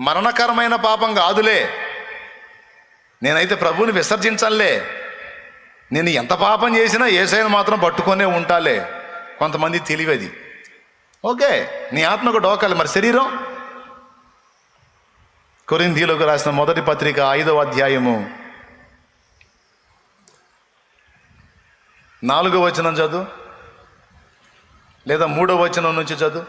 మరణకరమైన పాపం కాదులే. నేనైతే ప్రభువుని విసర్జించాలే నేను ఎంత పాపం చేసినా ఏసైన మాత్రం పట్టుకొనే ఉంటాలే. కొంతమంది తెలివది. ఓకే నీ ఆత్మకు డోకాలి మరి శరీరం. కొరిందీలోకి రాసిన మొదటి పత్రిక ఐదవ అధ్యాయము. నాలుగో వచనం చదువు. లేదా మూడో వచనం నుంచి చదువు.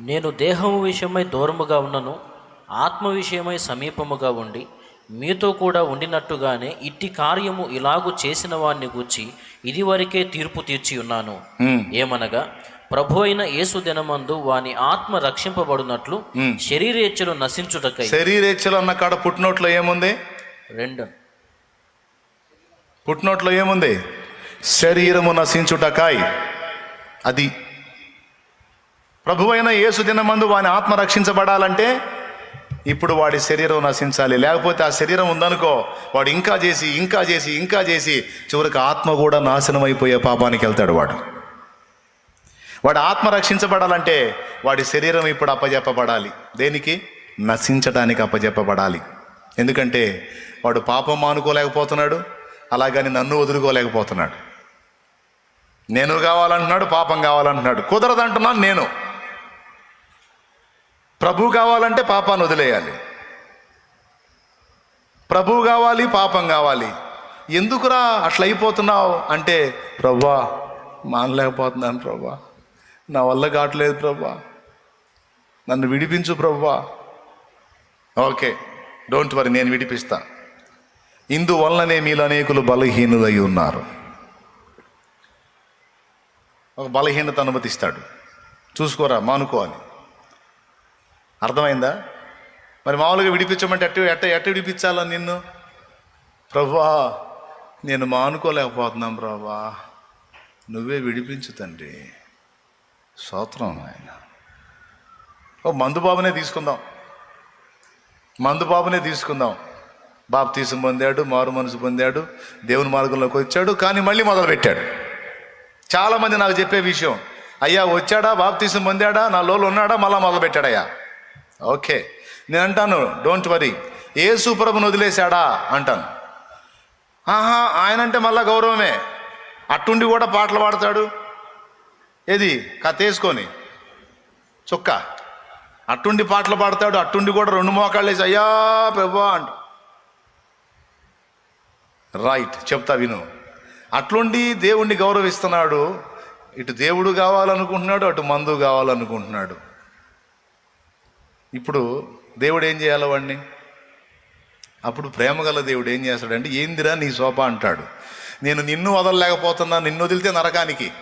నేను దేహం విషయమై దూరముగా ఉన్నాను. ఆత్మ విషయమై సమీపముగా ఉండి మీతో కూడా ఉండినట్టుగానే ఇట్టి కార్యము ఇలాగు చేసిన వారిని గూర్చి ఇదివరకే తీర్పు తీర్చి ఉన్నాను. ఏమనగా ప్రభు అయిన యేసు దినమందు వాని ఆత్మ రక్షింపబడినట్లు శరీరేచ్ఛలు నశించుటకై. శరీరేచ్ఛలు అన్న కాడ పుట్టినోట్లో ఏముంది? రెండు. పుట్టినోట్లో ఏముంది? శరీరము నశించుటకాయ్. అది. ప్రభువైన యేసు దినమందు వాని ఆత్మ రక్షించబడాలంటే ఇప్పుడు వాడి శరీరం నశించాలి. లేకపోతే ఆ శరీరం ఉందనుకో వాడు ఇంకా చేసి ఇంకా చేసి ఇంకా చేసి చివరికి ఆత్మ కూడా నాశనం అయిపోయే పాపానికి వెళ్తాడు వాడు. వాడి ఆత్మ రక్షించబడాలంటే వాడి శరీరం ఇప్పుడు అప్పజెప్పబడాలి. దేనికి? నశించడానికి అప్పజెప్పబడాలి. ఎందుకంటే వాడు పాపం మానుకోలేకపోతున్నాడు అలాగని నన్ను వదులుకోలేకపోతున్నాడు. నేను కావాలంటున్నాడు పాపం కావాలంటున్నాడు. కుదరదంటున్నాను నేను. ప్రభు కావాలంటే పాపాన్ని వదిలేయాలి. ప్రభు కావాలి పాపం కావాలి. ఎందుకురా అట్లా అయిపోతున్నావు? అంటే ప్రభా మానలేకపోతున్నాను ప్రభా. నా వల్ల కావట్లేదు ప్రభా. నన్ను విడిపించు ప్రభా. ఓకే డోంట్ వరీ నేను విడిపిస్తా. ఇందువల్లనే మీలో అనేకులు బలహీనులై ఉన్నారు. ఒక బలహీనత అనుమతిస్తాడు. చూసుకోరా మానుకో అని అర్థమైందా? మరి మామూలుగా విడిపించమంటే ఎట్ట ఎట్ట ఎట్ట విడిపించాలా నిన్ను? ప్రభా నేను మానుకోలేకపోతున్నాం ప్రభా. నువ్వే విడిపించు తండ్రి. స్తోత్రం ఆయన ఓ మందుబాబునే తీసుకుందాం. మందు బాబునే తీసుకుందాం. బాప్తీసం పొందాడు మారు మనసు పొందాడు దేవుని మార్గంలోకి వచ్చాడు కానీ మళ్ళీ మొదలుపెట్టాడు. చాలామంది నాకు చెప్పే విషయం అయ్యా వచ్చాడా? బాప్తీసం పొందాడా? నా లోలు ఉన్నాడా? మళ్ళా మొదలుపెట్టాడయ్యా. ఓకే. నేను అంటాను డోంట్ వరీ ఏ ప్రభుని వదిలేశాడా? అంటాను. ఆహా ఆయన అంటే మళ్ళా గౌరవమే. అట్టుండి కూడా పాటలు పాడతాడు? ఏది? కథ వేసుకొని. చుక్క. అట్టుండి పాటలు పాడతాడు అట్టుండి కూడా రెండు మోకాళ్ళు వేసి అయ్యా ప్రభా అంట. రైట్ చెప్తా విను. అట్లుండి దేవుణ్ణి గౌరవిస్తున్నాడు. ఇటు దేవుడు కావాలనుకుంటున్నాడు అటు మందు కావాలనుకుంటున్నాడు. ఇప్పుడు దేవుడు ఏం చేయాలి వాడిని అప్పుడు ప్రేమగల దేవుడు ఏం చేస్తాడంటే ఏందిరా నీ శోభ అంటాడు. నేను నిన్ను వదలలేకపోతున్నా నిన్ను వదిలితే నరకానికి.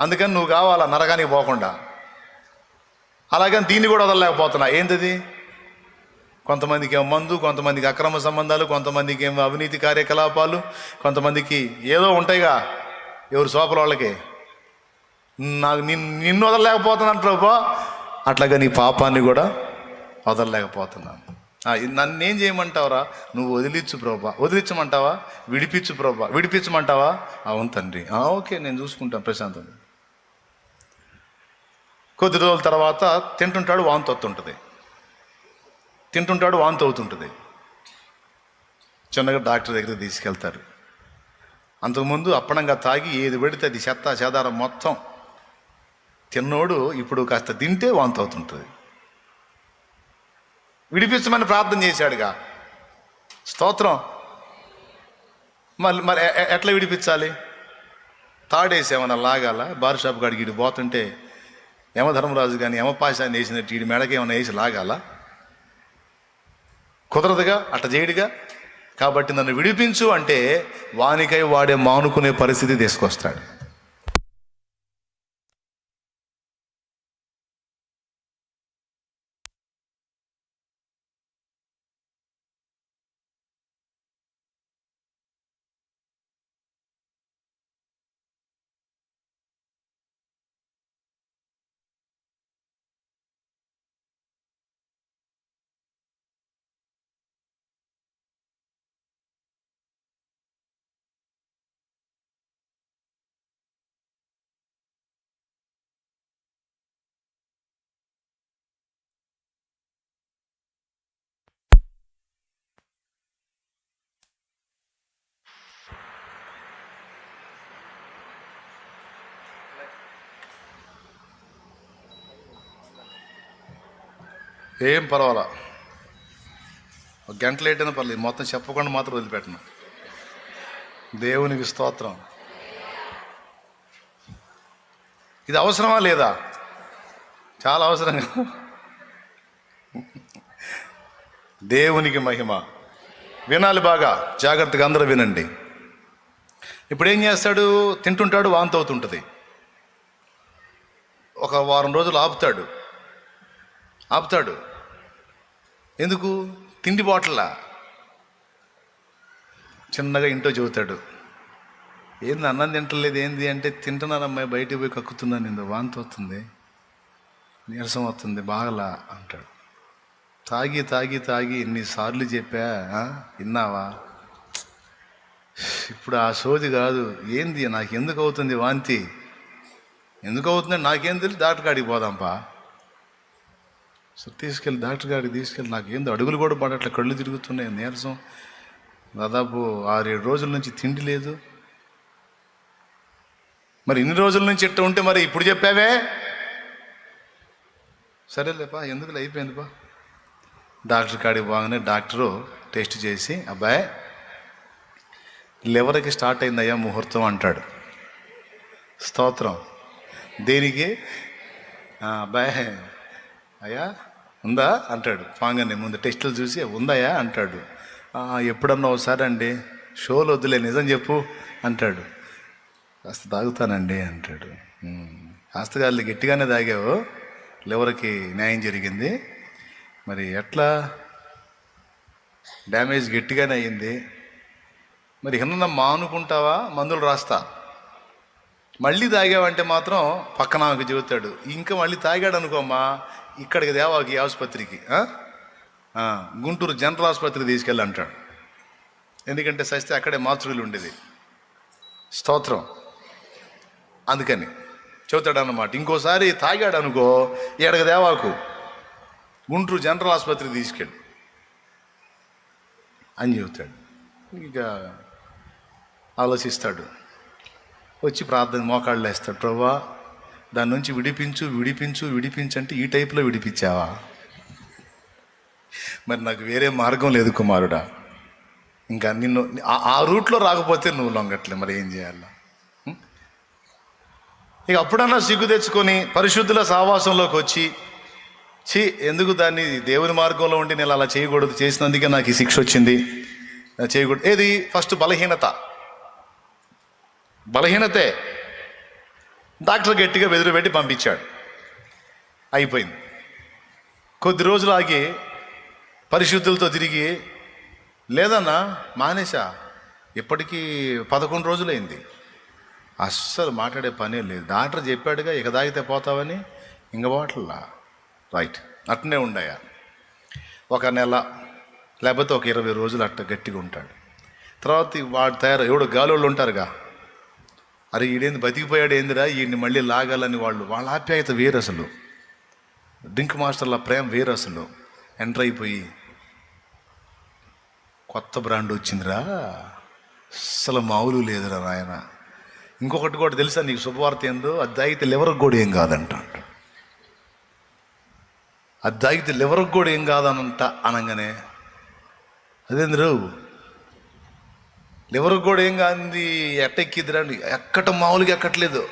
అందుకని నువ్వు కావాలా నరకానికి పోకుండా? అలాగని దీన్ని కూడా వదలలేకపోతున్నా. ఏంటది? కొంతమందికి ఏమో మందు కొంతమందికి అక్రమ సంబంధాలు కొంతమందికి ఏమో అవినీతి కార్యకలాపాలు కొంతమందికి ఏదో ఉంటాయిగా ఎవరు సోపల వాళ్ళకి నాకు నిన్ను నిన్ను వదలలేకపోతున్నాను ప్రభా అట్లాగా నీ పాపాన్ని కూడా వదలలేకపోతున్నాను. నన్ను ఏం చేయమంటావురా? నువ్వు వదిలించు ప్రభా. వదిలించమంటావా? విడిపించు ప్రభా. విడిపించమంటావా? అవును తండ్రి. ఓకే నేను చూసుకుంటాను ప్రశాంతం కొద్ది రోజుల తర్వాత తింటుంటాడు వాంతి వస్తుంటుంది. తింటుంటాడు వాంతి అవుతుంటుంది. చిన్నగా డాక్టర్ దగ్గరికి తీసుకెళ్తారు. అంతకుముందు అప్పనంగా తాగి ఏది పెడితే అది చెత్త చెదారం మొత్తం తిన్నోడు ఇప్పుడు కాస్త తింటే వాంతి అవుతుంటుంది. విడిపించమని ప్రార్థన చేశాడుగా. స్తోత్రం. మళ్ళీ మరి ఎ- ఎట్లా విడిపించాలి? తాడేసేమన్నా లాగాల? బార్ షాప్ కాడికి ఇటు పోతుంటే యమధర్మరాజు కానీ యమపాశాన్ని వేసినట్టు ఈడి మెడకేమన్నా ఏమైనా వేసి లాగాల? కుదరదుగా? అట్ట చేయడుగా? కాబట్టి నన్ను విడిపించు అంటే వానికై వాడే మానుకునే పరిస్థితి తీసుకొస్తాడు. ఏం పర్వాలా? ఒక గంట లేట్ అయినా పర్లేదు. మొత్తం చెప్పకుండా మాత్రం వదిలిపెట్టను. దేవునికి స్తోత్రం. ఇది అవసరమా లేదా? చాలా అవసరం కదా. దేవునికి మహిమ. వినాలి బాగా. జాగ్రత్తగా అందరూ వినండి. ఇప్పుడు ఏం చేస్తాడు? తింటుంటాడు వాంతి అవుతుంటుంది ఒక వారం రోజులు ఆపుతాడు. ఆపుతాడు. ఎందుకు? తిండి బాటలా? చిన్నగా ఇంట్లో చెబుతాడు. ఏంది అన్నం తింటలేదు ఏంది అంటే తింటున్నానమ్మాయి బయటికి పోయి కక్కుతున్నాను ఇందో వాంతి వస్తుంది నీరసం వస్తుంది బాగలా అంటాడు. తాగి తాగి తాగి ఎన్నిసార్లు చెప్పా విన్నావా? ఇప్పుడు ఆ సోది కాదు ఏంది నాకు ఎందుకు అవుతుంది వాంతి? ఎందుకు అవుతుంది? నాకేం తెలిసి డాక్టర్ కాడికి పోదాంపా. సో తీసుకెళ్ళి డాక్టర్ గారికి తీసుకెళ్ళి నాకు ఏందో అడుగులు కూడా పడట్లే కళ్ళు తిరుగుతున్నాయి నీరసం. దాదాపు ఆరేడు రోజుల నుంచి తిండి లేదు. మరి ఇన్ని రోజుల నుంచి ఇట్ట ఉంటే మరి ఇప్పుడు చెప్పావే? సరేలేపా ఎందుకు అయిపోయిందిపా? డాక్టర్ కాడికి బాగానే డాక్టరు టెస్ట్ చేసి అబ్బాయి లివర్కి స్టార్ట్ అయిందయ్యా ముహూర్తం అంటాడు. స్తోత్రం. దేనికి? అబ్బాయి అయ్యా ఉందా? అంటాడు. పాంగనే ముందు టెస్టులు చూసి ఉందాయా అంటాడు. ఎప్పుడన్నా ఒకసారి అండి. షోలు వద్దులే నిజం చెప్పు. అంటాడు. కాస్త తాగుతానండి అంటాడు. "ఉమ్, గట్టిగానే తాగావు. లివర్కి న్యాయం జరిగింది. మరి ఎట్లా? డ్యామేజ్ గట్టిగానే అయ్యింది. మరి ఏమన్నా మానుకుంటావా? మందులు రాస్తా. మళ్ళీ తాగావంటే మాత్రం పక్కన ఆమెకు చెబుతాడు. ఇంకా మళ్ళీ తాగాడు అనుకోమ్మా ఇక్కడికి దేవాకి ఆసుపత్రికి గుంటూరు జనరల్ ఆసుపత్రికి తీసుకెళ్ళి అంటాడు. ఎందుకంటే సస్తే అక్కడే మాతృలు ఉండేది. స్తోత్రం. అందుకని చెబుతాడు అన్నమాట ఇంకోసారి తాగాడు అనుకో ఎడగ దేవాకు గుంటూరు జనరల్ ఆసుపత్రికి తీసుకెళ్ళి. అని చెబుతాడు. ఇక ఆలోచిస్తాడు. వచ్చి ప్రార్థన మోకాళ్ళు వేస్తాడు ప్రభా దాని నుంచి విడిపించు విడిపించు విడిపించు అంటే ఈ టైప్లో విడిపించావా? మరి నాకు వేరే మార్గం లేదు కుమారుడా. ఇంకా నిన్ను ఆ- ఆ రూట్లో రాకపోతే నువ్వు లొంగట్లే మరి ఏం చేయాలా? ఇక అప్పుడన్నా సిగ్గు తెచ్చుకొని పరిశుద్ధుల సావాసంలోకి వచ్చి ఛీ ఎందుకు దాన్ని దేవుని మార్గంలో ఉండి నేను అలా చేయకూడదు చేసినందుకే నాకు ఈ శిక్ష వచ్చింది. చేయకూడదు. ఏది? ఫస్ట్ బలహీనత. బలహీనతే. డాక్టర్ గట్టిగా బెదిరిపెట్టి పంపించాడు. అయిపోయింది. కొద్ది రోజులు ఆగి పరిశుద్ధులతో తిరిగి లేదన్నా మానేసా ఇప్పటికీ పదకొండు రోజులైంది. అస్సలు మాట్లాడే పనే లేదు. డాక్టర్ చెప్పాడుగా ఇక తాగితే పోతావని. ఇంక బాటల్లా రైట్. అట్నే ఉండయా? ఒక నెల లేకపోతే ఒక ఇరవై రోజులు అట్ట గట్టిగా ఉంటాడు. తర్వాత వాడు తయారు ఎవడు గాలోళ్ళు ఉంటారుగా. అరే ఈడేంది బతికిపోయాడు ఏందిరా? ఈయన్ని మళ్ళీ లాగాలని వాళ్ళు. వాళ్ళ ఆప్యాయత వేరు అసలు. డ్రింక్ మాస్టర్ల ప్రేమ వేరు అసలు. ఎంటర్ అయిపోయి కొత్త బ్రాండ్ వచ్చిందిరా. అసలు మామూలు లేదురా నాయన. ఇంకొకటి కూడా తెలుసా నీకు శుభవార్త ఏందో? అది తాగితే లివర్కి కూడా ఏం కాదంట. అది తాగితే లివర్కి కూడా ఏం కాదనంట అనగానే అదేంది రావు? లివర్కి కూడా ఏం కాంది? ఎట్టెక్కిద్దిరా అని. మామూలుగా ఎక్కట్లేదు.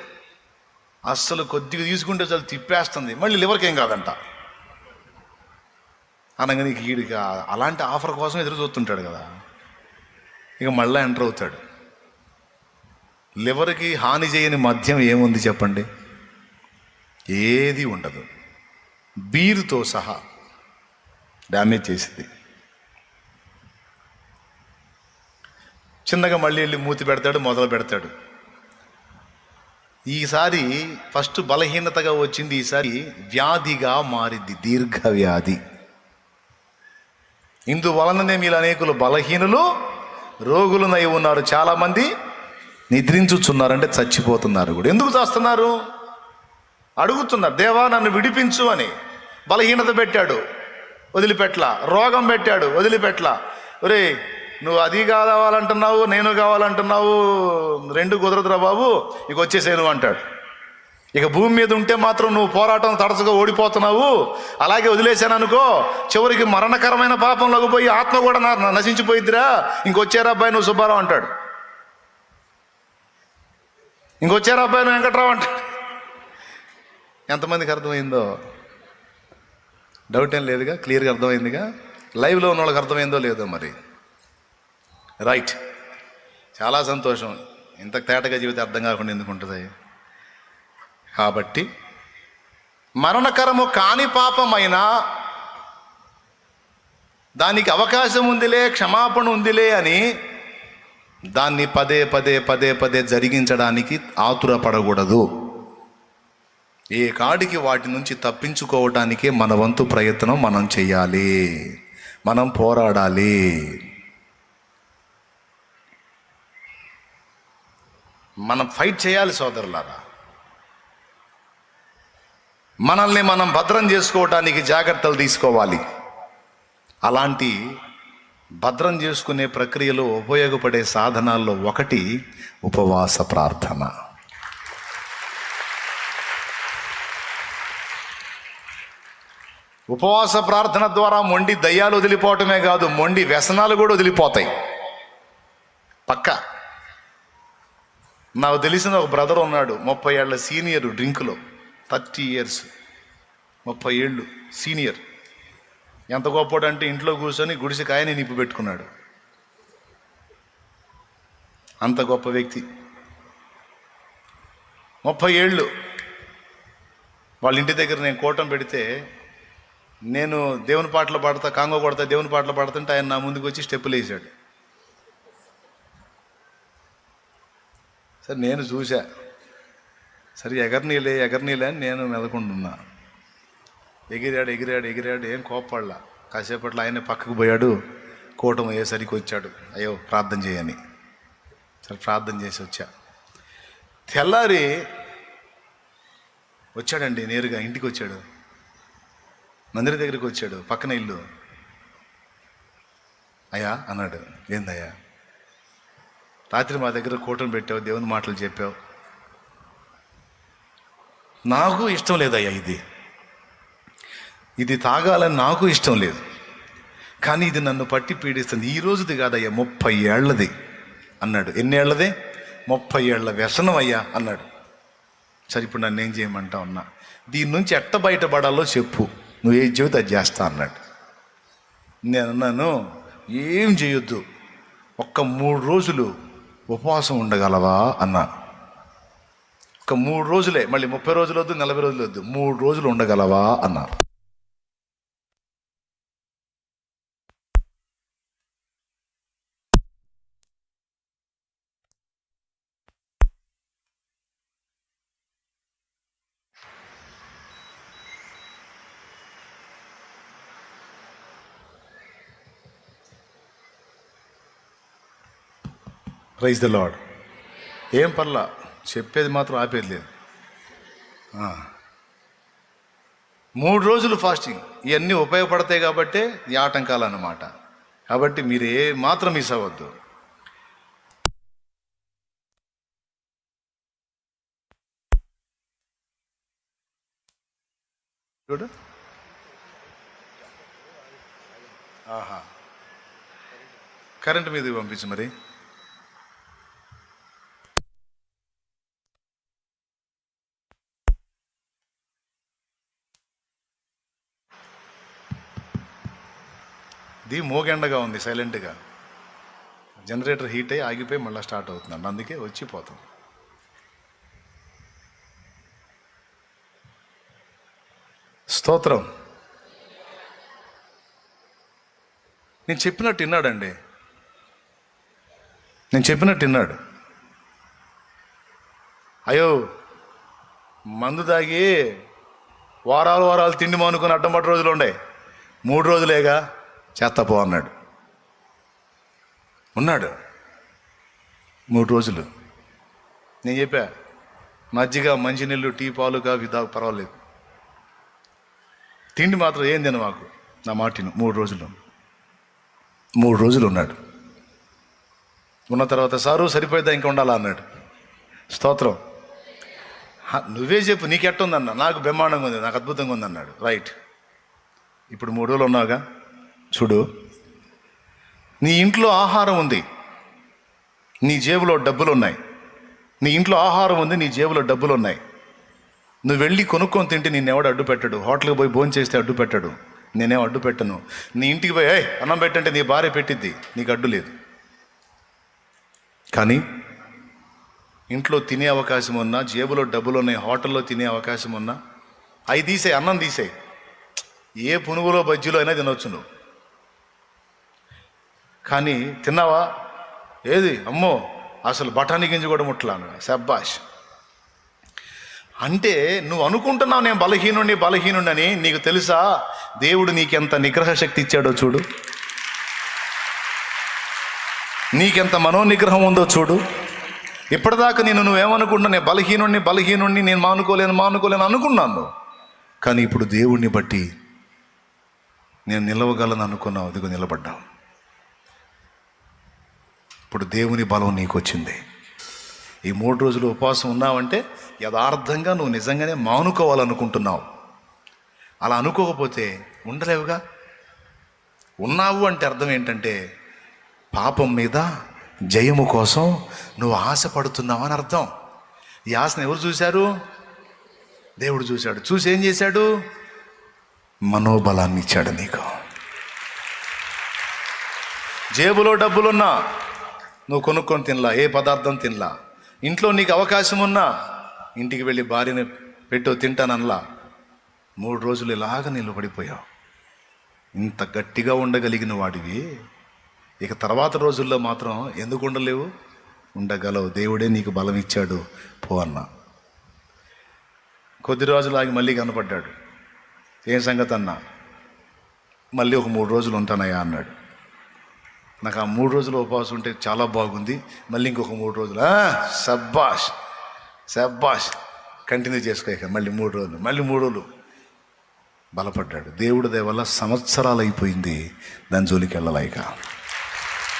అస్సలు కొద్దిగా తీసుకుంటే చాలు తిప్పేస్తుంది. మళ్ళీ లివర్కి ఏం కాదంట. అనగా నీకు వీడికి అలాంటి ఆఫర్ కోసం ఎదురు చూస్తుంటాడు కదా. ఇక మళ్ళీ ఎంటర్ అవుతాడు. లివర్కి హాని చేయని మద్యం ఏముంది చెప్పండి? ఏది ఉండదు. బీరుతో సహా డ్యామేజ్ చేసింది. చిన్నగా మళ్ళీ వెళ్ళి మూతి పెడతాడు మొదలు పెడతాడు. ఈసారి ఫస్ట్ బలహీనతగా వచ్చింది ఈసారి వ్యాధిగా మారింది దీర్ఘ వ్యాధి ఇందువలననే మీరు అనేకులు బలహీనులు రోగులునై ఉన్నారు. చాలామంది నిద్రించుచున్నారు అంటే చచ్చిపోతున్నారు కూడా. ఎందుకు చేస్తున్నారు? అడుగుతున్నారు దేవా నన్ను విడిపించు అని. బలహీనత పెట్టాడు వదిలిపెట్ల రోగం పెట్టాడు వదిలిపెట్ల ఒరే నువ్వు అది కావాలంటున్నావు నేను కావాలంటున్నావు రెండు కుదరదురా బాబు ఇక వచ్చేసేను అంటాడు. ఇక భూమి మీద ఉంటే మాత్రం నువ్వు పోరాటం తడచగా ఓడిపోతున్నావు. అలాగే వదిలేశాను అనుకో చివరికి మరణకరమైన పాపంలోకి పోయి ఆత్మ కూడా నశించిపోయిద్దిరా. ఇంకొచ్చారా అబ్బాయి నువ్వు సుబ్బారావు అంటాడు. ఇంకొచ్చారా అబ్బాయి నువ్వు వెంకట్రావు అంటాడు. ఎంతమందికి అర్థమైందో? డౌట్ ఏం లేదుగా? క్లియర్గా అర్థమైందిగా? లైవ్లో ఉన్న వాళ్ళకి అర్థమైందో లేదో మరి? రైట్ చాలా సంతోషం. ఇంత తేటగా జీవితం అర్థం కాకుండా ఎందుకు ఉంటుంది? కాబట్టి మరణకరము కాని పాపమైనా దానికి అవకాశం ఉందిలే క్షమాపణ ఉందిలే అని దాన్ని పదే పదే పదే పదే జరిగించడానికి ఆతురపడకూడదు. ఏ కాడికి వాటి నుంచి తప్పించుకోవటానికే మన వంతు ప్రయత్నం మనం చేయాలి. మనం పోరాడాలి. మనం ఫైట్ చేయాలి సోదరులారా. మనల్ని మనం భద్రం చేసుకోవటానికి జాగ్రత్తలు తీసుకోవాలి. అలాంటి భద్రం చేసుకునే ప్రక్రియలో ఉపయోగపడే సాధనాల్లో ఒకటి ఉపవాస ప్రార్థన. ఉపవాస ప్రార్థన ద్వారా మొండి దయ్యాలు వదిలిపోవటమే కాదు మొండి వ్యసనాలు కూడా వదిలిపోతాయి. పక్క. నాకు తెలిసిన ఒక బ్రదర్ ఉన్నాడు ముప్పై ఏళ్ళ సీనియర్ డ్రింక్లో థర్టీ ఇయర్స్. ముప్పై ఏళ్ళు సీనియర్ ఎంత గొప్పడంటే ఇంట్లో కూర్చొని గుడిసె కాయని నిప్పు పెట్టుకున్నాడు. అంత గొప్ప వ్యక్తి. ముప్పై ఏళ్ళు. వాళ్ళ ఇంటి దగ్గర నేను కోటం పెడితే నేను దేవుని పాటలు పాడతా కాంగో కొడతా దేవుని పాటలు పాడుతుంటే ఆయన నా ముందుకు వచ్చి స్టెప్పులు వేసాడు సరే నేను చూసా సరే ఎగర్నీలే ఎగర్నీలే అని నేను మెదకుంటున్నా ఎగిరాడు ఎగిరాడు ఎగిరాడు ఏం కోప్పడలా. కాసేపట్లో ఆయన పక్కకు పోయాడు కూటం అయ్యేసరికి వచ్చాడు. అయ్యో ప్రార్థన చేయని. సరే ప్రార్థన చేసి వచ్చా. తెల్లారి వచ్చాడండి నేరుగా ఇంటికి వచ్చాడు. మందిర దగ్గరికి వచ్చాడు పక్కన ఇల్లు. అయ్యా అన్నాడు. ఏందయ్యా? రాత్రి మా దగ్గర కూటమి పెట్టావు దేవుని మాటలు చెప్పావు. నాకు ఇష్టం లేదయ్యా ఇది. ఇది తాగాలని నాకు ఇష్టం లేదు. కానీ ఇది నన్ను పట్టి పీడిస్తుంది. ఈ రోజుది కాదయ్యా ముప్పై ఏళ్ళది అన్నాడు. ఎన్ని ఏళ్ళది? ముప్పై ఏళ్ళ వ్యసనం అయ్యా అన్నాడు. సరే ఇప్పుడు నన్ను ఏం చేయమంటా ఉన్నా? దీని నుంచి ఎట్ట బయటపడాలో చెప్పు. నువ్వు ఏ జీవితం అది చేస్తా అన్నాడు. నేను అన్నాను ఏం చేయొద్దు. ఒక్క మూడు రోజులు ఉపవాసం ఉండగలవా? అన్నా. ఒక మూడు రోజులే మళ్ళీ ముప్పై రోజులు వద్దు నలభై రోజులు వద్దు మూడు రోజులు ఉండగలవా? అన్నా. ప్రైజ్ ద లాడ్ ఏం పర్లా? చెప్పేది మాత్రం ఆపేది లేదు. మూడు రోజులు ఫాస్టింగ్. ఇవన్నీ ఉపయోగపడతాయి కాబట్టి ఈ ఆటంకాలు అన్నమాట. కాబట్టి మీరు ఏ మాత్రం మిస్ అవ్వద్దు. చూడు. ఆహా. కరెంట్ మీద పంపించు మరి. ఇది మోగెండగా ఉంది సైలెంట్గా. జనరేటర్ హీట్ అయ్యి ఆగిపోయి మళ్ళీ స్టార్ట్ అవుతుందండి అందుకే వచ్చి పోతాం. స్తోత్రం. నేను చెప్పినట్టు విన్నాడండి. నేను చెప్పినట్టు విన్నాడు. అయ్యో మందు తాగి వారాలు వారాలు తిండి మానుకొని అడ్డం పట్టు రోజులు ఉండే మూడు రోజులేగా. చేస్తాపో పో అన్నాడు. ఉన్నాడు. మూడు రోజులు. నేను చెప్పా మజ్జిగ మంచినీళ్ళు టీ పాలు కాఫీ దాకా పర్వాలేదు. తిండి మాత్రం ఏం తిన మాకు. నా మాటిను మూడు రోజులు. మూడు రోజులు ఉన్నాడు. ఉన్న తర్వాత సారు సరిపోయిద్దా ఇంకా ఉండాలా అన్నాడు. స్తోత్రం. నువ్వే చెప్పు నీకెట్టుందన్న నాకు బ్రహ్మాండంగా ఉంది నాకు అద్భుతంగా ఉంది అన్నాడు. రైట్. ఇప్పుడు మూడు రోజులు ఉన్నావుగా? చూడు నీ ఇంట్లో ఆహారం ఉంది నీ జేబులో డబ్బులు ఉన్నాయి నీ ఇంట్లో ఆహారం ఉంది నీ జేబులో డబ్బులు ఉన్నాయి నువ్వు వెళ్ళి కొనుక్కొని తింటే నిన్నెవడు అడ్డు పెట్టడు. హోటల్కి పోయి భోజనం చేస్తే అడ్డు పెట్టడు. నేనేం అడ్డు పెట్టను. నీ ఇంటికి పోయి అన్నం పెట్టంటే నీ భార్య పెట్టిద్ది. నీకు అడ్డు లేదు. కానీ ఇంట్లో తినే అవకాశం ఉన్నా జేబులో డబ్బులు ఉన్నాయి హోటల్లో తినే అవకాశం ఉన్నా అవి తీసే అన్నం తీసే ఏ పునుగులో బజ్జీలో అయినా తినొచ్చు నువ్వు. కానీ తిన్నావా? ఏది? అమ్మో అసలు బఠానీ గింజ కూడా ముట్టలాను. సబ్బాష్ అంటే నువ్వు అనుకుంటున్నావు నేను బలహీనుడిని బలహీనుడని నీకు తెలుసా? దేవుడు నీకెంత నిగ్రహ శక్తి ఇచ్చాడో చూడు. నీకెంత మనోనిగ్రహం ఉందో చూడు. ఇప్పటిదాకా నేను నువ్వేమనుకుంటున్నా నేను బలహీనుడిని బలహీనుడిని నేను మానుకోలేను మానుకోలేను అనుకున్నాను. కానీ ఇప్పుడు దేవుణ్ణి బట్టి నేను నిలవగలను అనుకున్నావు. అదిగో నిలబడ్డావు. ఇప్పుడు దేవుని బలం నీకు వచ్చింది ఈ మూడు రోజులు ఉపవాసం ఉన్నావంటే యథార్థంగా నువ్వు నిజంగానే మానుకోవాలనుకుంటున్నావు. అలా అనుకోకపోతే ఉండలేవుగా? ఉన్నావు అంటే అర్థం ఏంటంటే పాపం మీద జయము కోసం నువ్వు ఆశపడుతున్నావు అని అర్థం. ఈ ఆశను ఎవరు చూశారు? దేవుడు చూశాడు. చూసి ఏం చేశాడు? మనోబలాన్ని ఇచ్చాడు నీకు. జేబులో డబ్బులున్నా నువ్వు కొనుక్కొని తినలా ఏ పదార్థం తినలా? ఇంట్లో నీకు అవకాశం ఉన్నా ఇంటికి వెళ్ళి భార్యని పెట్టు తింటానల్లా మూడు రోజులు ఇలాగ నిలబడిపోయావు ఇంత గట్టిగా ఉండగలిగిన వాడివి. ఇక తర్వాత రోజుల్లో మాత్రం ఎందుకు ఉండలేవు? ఉండగలవు. దేవుడే నీకు బలం ఇచ్చాడు. పో అన్న. కొద్ది రోజులు ఆగి మళ్ళీ కనపడ్డాడు. ఏం సంగతి అన్నా మళ్ళీ ఒక మూడు రోజులు ఉంటానయ్యా అన్నాడు. నాకు ఆ మూడు రోజులు ఉపవాసం ఉంటే చాలా బాగుంది. మళ్ళీ ఇంకొక మూడు రోజులు. సబ్బాష్ సబ్బాష్ కంటిన్యూ చేసుకో మళ్ళీ మూడు రోజులు. మళ్ళీ మూడు రోజులు. బలపడ్డాడు. దేవుడి దయ వల్ల సంవత్సరాలు అయిపోయింది. దాని జోలికి వెళ్ళలేక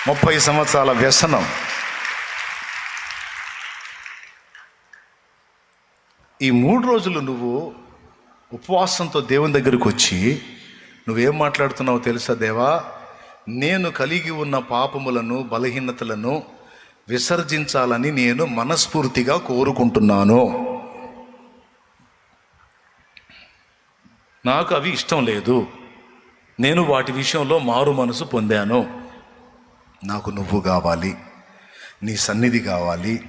ముప్పై సంవత్సరాల వ్యసనం. ఈ మూడు రోజులు నువ్వు ఉపవాసంతో దేవుని దగ్గరకు వచ్చి నువ్వేం మాట్లాడుతున్నావో తెలుసా దేవా? నేను కలిగి ఉన్న పాపములను బలహీనతలను విసర్జించాలని నేను మనస్ఫూర్తిగా కోరుకుంటున్నాను. నాకు అవి ఇష్టం లేదు. నేను వాటి విషయంలో మారు మనసు పొందాను. నాకు నువ్వు కావాలి. నీ సన్నిధి కావాలి.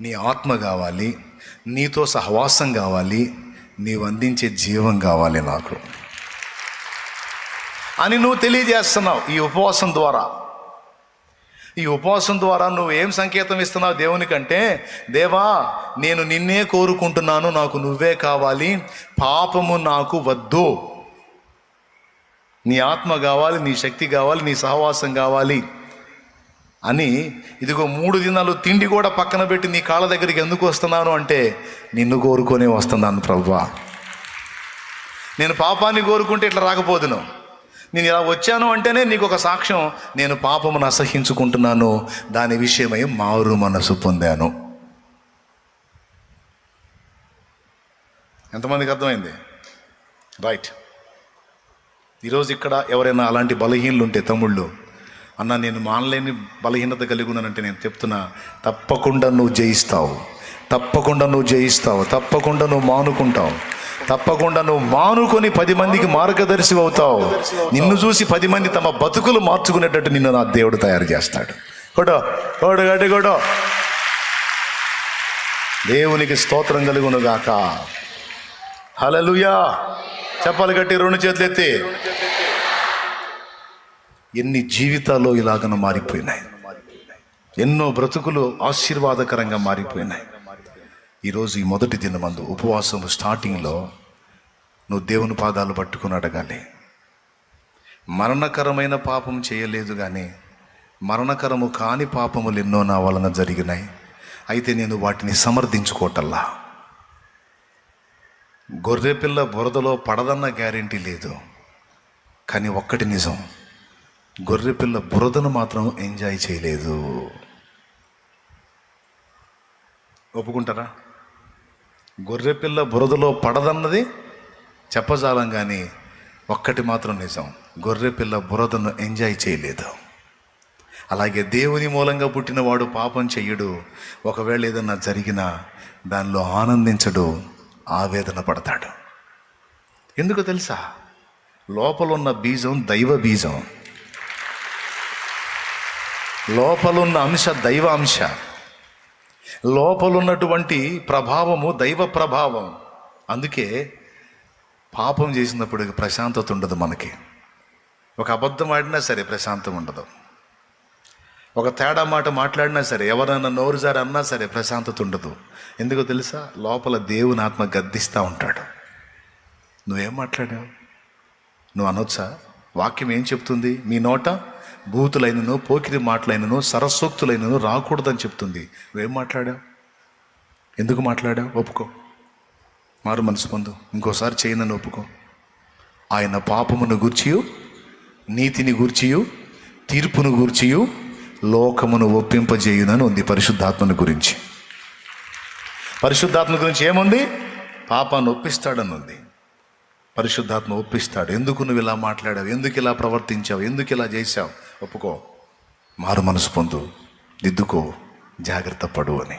నీ ఆత్మ కావాలి. నీతో సహవాసం కావాలి. నీవు అందించే జీవం కావాలి నాకు. అని నువ్వు తెలియజేస్తున్నావు ఈ ఉపవాసం ద్వారా. ఈ ఉపవాసం ద్వారా నువ్వు ఏం సంకేతం ఇస్తున్నావు దేవునికంటే దేవా నేను నిన్నే కోరుకుంటున్నాను నాకు నువ్వే కావాలి పాపము నాకు వద్దు. నీ ఆత్మ కావాలి నీ శక్తి కావాలి నీ సహవాసం కావాలి. అని ఇదిగో మూడు దినాలు తిండి కూడా పక్కన పెట్టి నీ కాళ్ళ దగ్గరికి ఎందుకు వస్తున్నాను అంటే నిన్ను కోరుకొనే వస్తున్నాను ప్రభువా నేను పాపాన్ని కోరుకుంటే ఇట్లా రాకపోదును. నేను ఇలా వచ్చాను అంటేనే నీకు ఒక సాక్ష్యం. నేను పాపమును అసహించుకుంటున్నాను దాని విషయమై మారు మనసు పొందాను. ఎంతమందికి అర్థమైంది? రైట్. ఈరోజు ఇక్కడ ఎవరైనా అలాంటి బలహీనలు ఉంటే తమ్ముళ్ళు అన్న నేను మానలేని బలహీనత కలిగి ఉన్నానంటే నేను చెప్తున్నా తప్పకుండా నువ్వు జయిస్తావు. తప్పకుండా నువ్వు జయిస్తావు. తప్పకుండా నువ్వు మానుకుంటావు. తప్పకుండా నువ్వు మానుకొని పది మందికి మార్గదర్శి అవుతావు. నిన్ను చూసి పది మంది తమ బతుకులు మార్చుకునేటట్టు నిన్ను నా దేవుడు తయారు చేస్తాడు. కొడో కొడు గడ్డి కొడో దేవునికి స్తోత్రం కలుగును గాక హలలుయా చెప్పాలి గట్టి రెండు చేతులు ఎత్తి ఎన్ని జీవితాలు ఇలాగన మారిపోయినాయి. ఎన్నో బ్రతుకులు ఆశీర్వాదకరంగా మారిపోయినాయి. ఈరోజు ఈ మొదటి దినమందు ఉపవాసం స్టార్టింగ్లో నువ్వు దేవుని పాదాలు పట్టుకుని అడగాలి మరణకరమైన పాపం చేయలేదు కానీ మరణకరము కాని పాపములు ఎన్నో నా వలన జరిగినాయి. అయితే నేను వాటిని సమర్థించుకోవటల్లా గొర్రెపిల్ల బురదలో పడదన్న గ్యారెంటీ లేదు. కానీ ఒక్కటి నిజం గొర్రెపిల్ల బురదను మాత్రం ఎంజాయ్ చేయలేదు. ఒప్పుకుంటారా? గొర్రెపిల్ల బురదలో పడదన్నది చెప్పజాలం కానీ ఒక్కటి మాత్రం నిజం. గొర్రెపిల్ల బురదను ఎంజాయ్ చేయలేదు. అలాగే దేవుని మూలంగా పుట్టినవాడు పాపం చెయ్యడు ఒకవేళ ఏదన్నా జరిగినా దానిలో ఆనందించడు ఆవేదన పడతాడు. ఎందుకు తెలుసా? లోపలున్న బీజం దైవ బీజం. లోపలున్న అంశ దైవ అంశ లోపలున్నటువంటి ప్రభావము దైవ ప్రభావం. అందుకే పాపం చేసినప్పుడు ప్రశాంతత ఉండదు మనకి. ఒక అబద్ధం ఆడినా సరే ప్రశాంతం ఉండదు. ఒక తేడా మాట మాట్లాడినా సరే ఎవరైనా నోరుజారు అన్నా సరే ప్రశాంతత ఉండదు. ఎందుకో తెలుసా? లోపల దేవుని ఆత్మ గద్దిస్తూ ఉంటాడు. నువ్వేం మాట్లాడావు? నువ్వు అనొచ్చా? వాక్యం ఏం చెప్తుంది? మీ నోట? బూతులైనను పోకిరి మాటలైనను సరస్సూక్తులైనను రాకూడదని చెప్తుంది. నువ్వేం మాట్లాడావు? ఎందుకు మాట్లాడావు? ఒప్పుకో. మారు మనసు పొందు. ఇంకోసారి చేయనని ఒప్పుకో. ఆయన పాపమును గూర్చియు నీతిని గూర్చియు తీర్పును గూర్చియు లోకమును ఒప్పింపజేయునని ఉంది పరిశుద్ధాత్మను గురించి. పరిశుద్ధాత్మ గురించి ఏముంది? పాపాన్ని ఒప్పిస్తాడని ఉంది. పరిశుద్ధాత్మ ఒప్పిస్తాడు. ఎందుకు నువ్వు ఇలా మాట్లాడావు? ఎందుకు ఇలా ప్రవర్తించావు? ఎందుకు ఇలా చేశావు? ఒప్పుకో. మారు మనసు పొందు. దిద్దుకో. జాగ్రత్త పడు అని.